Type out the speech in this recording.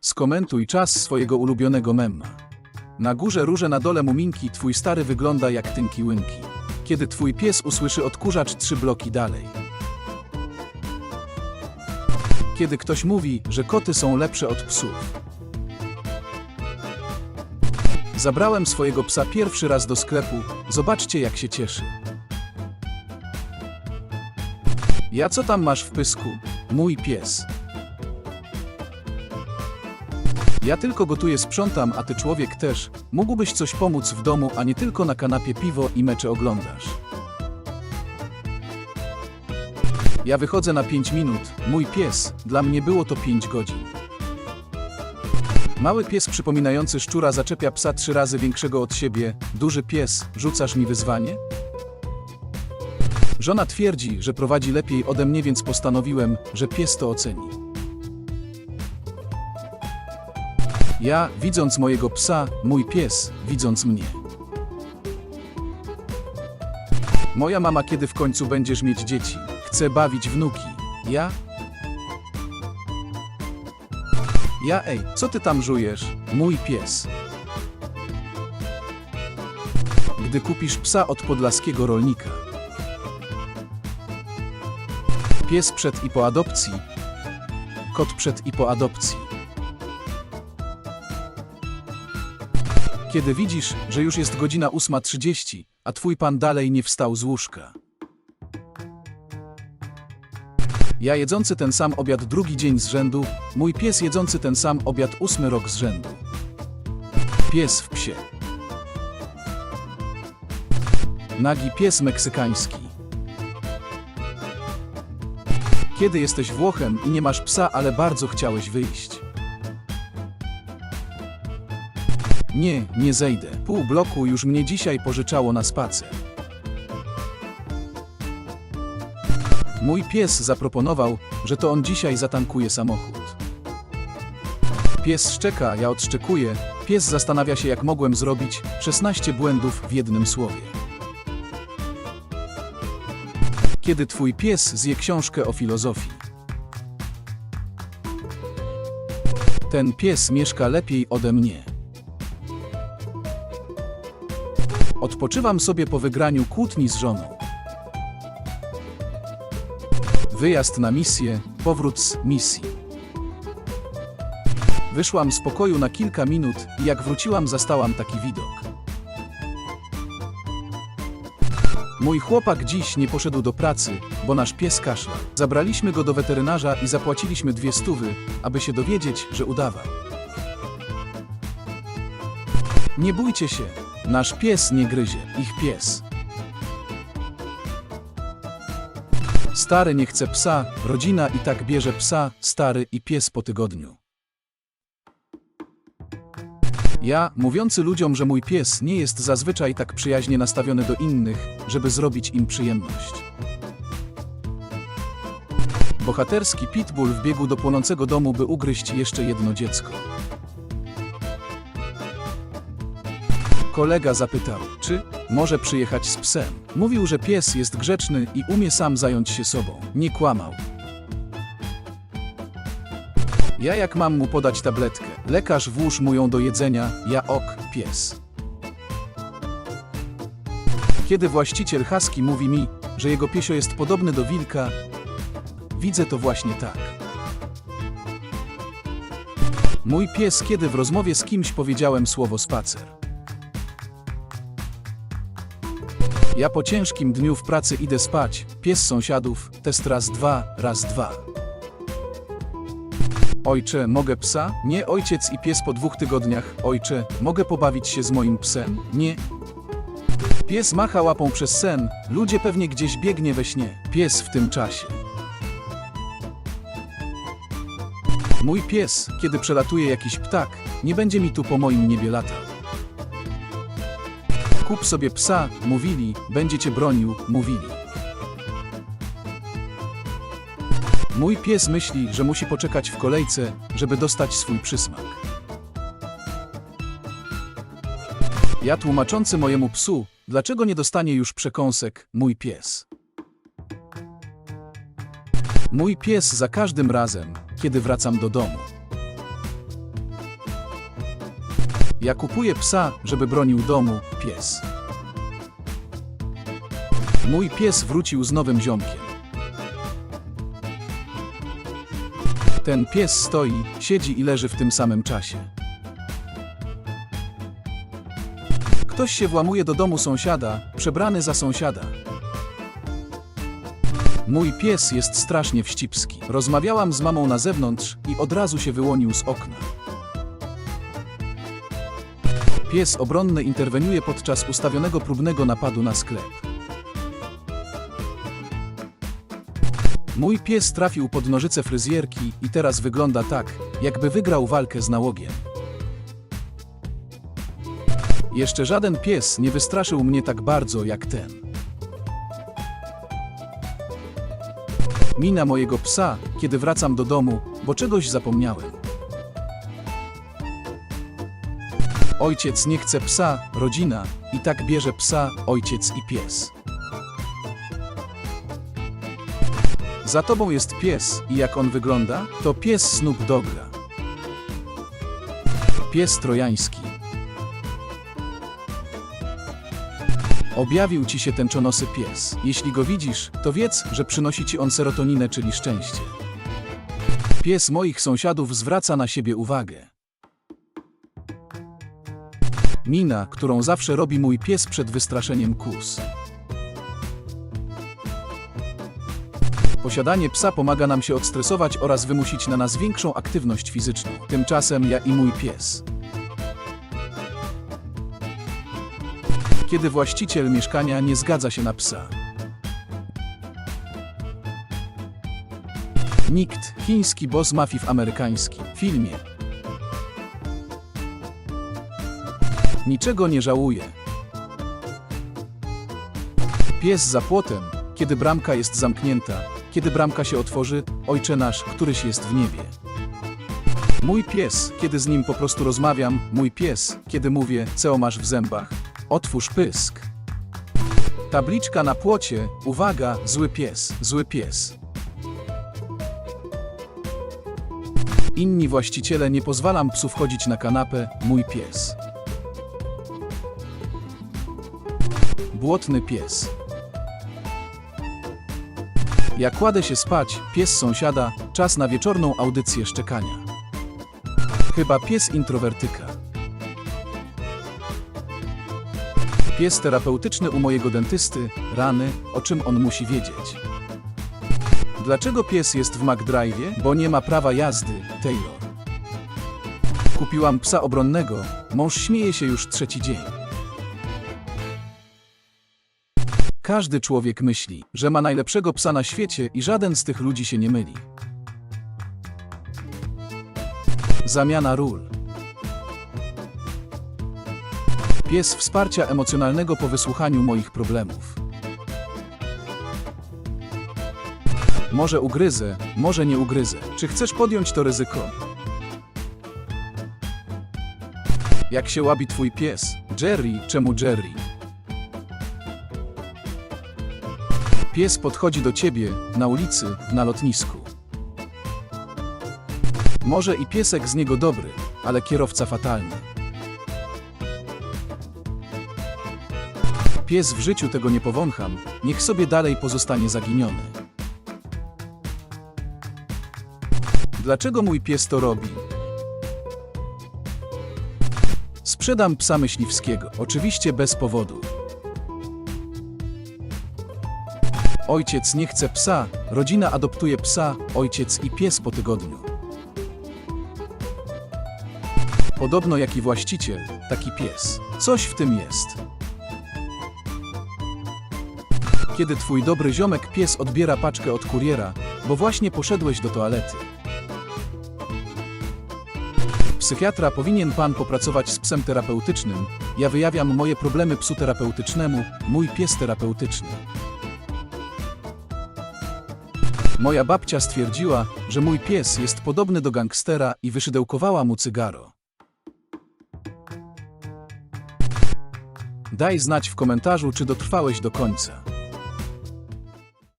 Skomentuj czas swojego ulubionego mema. Na górze róże, na dole muminki, twój stary wygląda jak tynki łynki. Kiedy twój pies usłyszy odkurzacz trzy bloki dalej. Kiedy ktoś mówi, że koty są lepsze od psów. Zabrałem swojego psa pierwszy raz do sklepu, zobaczcie jak się cieszy. Ja co tam masz w pysku? Mój pies. Ja tylko gotuję, sprzątam, a ty człowiek też. Mógłbyś coś pomóc w domu, a nie tylko na kanapie piwo i mecze oglądasz. Ja wychodzę na 5 minut, mój pies, dla mnie było to 5 godzin. Mały pies przypominający szczura zaczepia psa trzy razy większego od siebie. Duży pies, rzucasz mi wyzwanie? Żona twierdzi, że prowadzi lepiej ode mnie, więc postanowiłem, że pies to oceni. Ja, widząc mojego psa, mój pies, widząc mnie. Moja mama, kiedy w końcu będziesz mieć dzieci? Chcę bawić wnuki. Ja? Ja, ej, co ty tam żujesz? Mój pies. Gdy kupisz psa od podlaskiego rolnika. Pies przed i po adopcji. Kot przed i po adopcji. Kiedy widzisz, że już jest godzina 8.30, a twój pan dalej nie wstał z łóżka. Ja jedzący ten sam obiad drugi dzień z rzędu, mój pies jedzący ten sam obiad ósmy rok z rzędu. Pies w psie. Nagi pies meksykański. Kiedy jesteś Włochem i nie masz psa, ale bardzo chciałeś wyjść. Nie, nie zejdę. Pół bloku już mnie dzisiaj pożyczało na spacer. Mój pies zaproponował, że to on dzisiaj zatankuje samochód. Pies szczeka, ja odszczekuję. Pies zastanawia się, jak mogłem zrobić 16 błędów w jednym słowie. Kiedy twój pies zje książkę o filozofii. Ten pies mieszka lepiej ode mnie. Odpoczywam sobie po wygraniu kłótni z żoną. Wyjazd na misję, powrót z misji. Wyszłam z pokoju na kilka minut i jak wróciłam, zastałam taki widok. Mój chłopak dziś nie poszedł do pracy, bo nasz pies kaszla. Zabraliśmy go do weterynarza i zapłaciliśmy dwie stówy, aby się dowiedzieć, że udawał. Nie bójcie się, nasz pies nie gryzie, ich pies. Stary nie chce psa, rodzina i tak bierze psa, stary i pies po tygodniu. Ja, mówiący ludziom, że mój pies nie jest zazwyczaj tak przyjaźnie nastawiony do innych, żeby zrobić im przyjemność. Bohaterski pitbull wbiegł do płonącego domu, by ugryźć jeszcze jedno dziecko. Kolega zapytał, czy może przyjechać z psem. Mówił, że pies jest grzeczny i umie sam zająć się sobą. Nie kłamał. Ja jak mam mu podać tabletkę? Lekarz włóż mu ją do jedzenia, ja ok, pies. Kiedy właściciel husky mówi mi, że jego piesio jest podobny do wilka, widzę to właśnie tak. Mój pies, kiedy w rozmowie z kimś powiedziałem słowo spacer. Ja po ciężkim dniu w pracy idę spać, pies sąsiadów, test raz dwa, raz dwa. Ojcze, mogę psa? Nie, ojciec i pies po dwóch tygodniach. Ojcze, mogę pobawić się z moim psem? Nie. Pies macha łapą przez sen, ludzie pewnie gdzieś biegnie we śnie. Pies w tym czasie. Mój pies, kiedy przelatuje jakiś ptak, nie będzie mi tu po moim niebie latał. Kup sobie psa, mówili, będzie cię bronił, mówili. Mój pies myśli, że musi poczekać w kolejce, żeby dostać swój przysmak. Ja tłumaczący mojemu psu, dlaczego nie dostanie już przekąsek, mój pies. Mój pies za każdym razem, kiedy wracam do domu. Ja kupuję psa, żeby bronił domu, pies. Mój pies wrócił z nowym ziomkiem. Ten pies stoi, siedzi i leży w tym samym czasie. Ktoś się włamuje do domu sąsiada, przebrany za sąsiada. Mój pies jest strasznie wścibski. Rozmawiałam z mamą na zewnątrz i od razu się wyłonił z okna. Pies obronny interweniuje podczas ustawionego próbnego napadu na sklep. Mój pies trafił pod nożyce fryzjerki i teraz wygląda tak, jakby wygrał walkę z nałogiem. Jeszcze żaden pies nie wystraszył mnie tak bardzo jak ten. Mina mojego psa, kiedy wracam do domu, bo czegoś zapomniałem. Ojciec nie chce psa, rodzina, i tak bierze psa, ojciec i pies. Za tobą jest pies i jak on wygląda? To pies Snoop Dogga. Pies trojański. Objawił ci się tęczonosy pies. Jeśli go widzisz, to wiedz, że przynosi ci on serotoninę, czyli szczęście. Pies moich sąsiadów zwraca na siebie uwagę. Mina, którą zawsze robi mój pies przed wystraszeniem kus. Posiadanie psa pomaga nam się odstresować oraz wymusić na nas większą aktywność fizyczną. Tymczasem ja i mój pies. Kiedy właściciel mieszkania nie zgadza się na psa. Nikt, chiński boss mafii w amerykańskim filmie. Niczego nie żałuje. Pies za płotem, kiedy bramka jest zamknięta, kiedy bramka się otworzy, ojcze nasz, któryś jest w niebie. Mój pies, kiedy z nim po prostu rozmawiam, mój pies, kiedy mówię, co masz w zębach. Otwórz pysk. Tabliczka na płocie, uwaga, zły pies, zły pies. Inni właściciele nie pozwalam psu wchodzić na kanapę, mój pies. Błotny pies. Jak kładę się spać, pies sąsiada, czas na wieczorną audycję szczekania. Chyba pies introwertyka. Pies terapeutyczny u mojego dentysty, rany, o czym on musi wiedzieć. Dlaczego pies jest w McDrive'ie? Bo nie ma prawa jazdy, Taylor. Kupiłam psa obronnego, mąż śmieje się już trzeci dzień. Każdy człowiek myśli, że ma najlepszego psa na świecie i żaden z tych ludzi się nie myli. Zamiana ról. Pies wsparcia emocjonalnego po wysłuchaniu moich problemów. Może ugryzę, może nie ugryzę. Czy chcesz podjąć to ryzyko? Jak się łabi twój pies? Jerry, czemu Jerry? Pies podchodzi do ciebie na ulicy, na lotnisku. Może i piesek z niego dobry, ale kierowca fatalny. Pies w życiu tego nie powącham, niech sobie dalej pozostanie zaginiony. Dlaczego mój pies to robi? Sprzedam psa myśliwskiego, oczywiście bez powodu. Ojciec nie chce psa, rodzina adoptuje psa, ojciec i pies po tygodniu. Podobno jak i właściciel, taki pies. Coś w tym jest. Kiedy twój dobry ziomek pies odbiera paczkę od kuriera, bo właśnie poszedłeś do toalety. Psychiatra powinien pan popracować z psem terapeutycznym. Ja wyjawiam moje problemy psu terapeutycznemu, mój pies terapeutyczny. Moja babcia stwierdziła, że mój pies jest podobny do gangstera i wyszydełkowała mu cygaro. Daj znać w komentarzu, czy dotrwałeś do końca.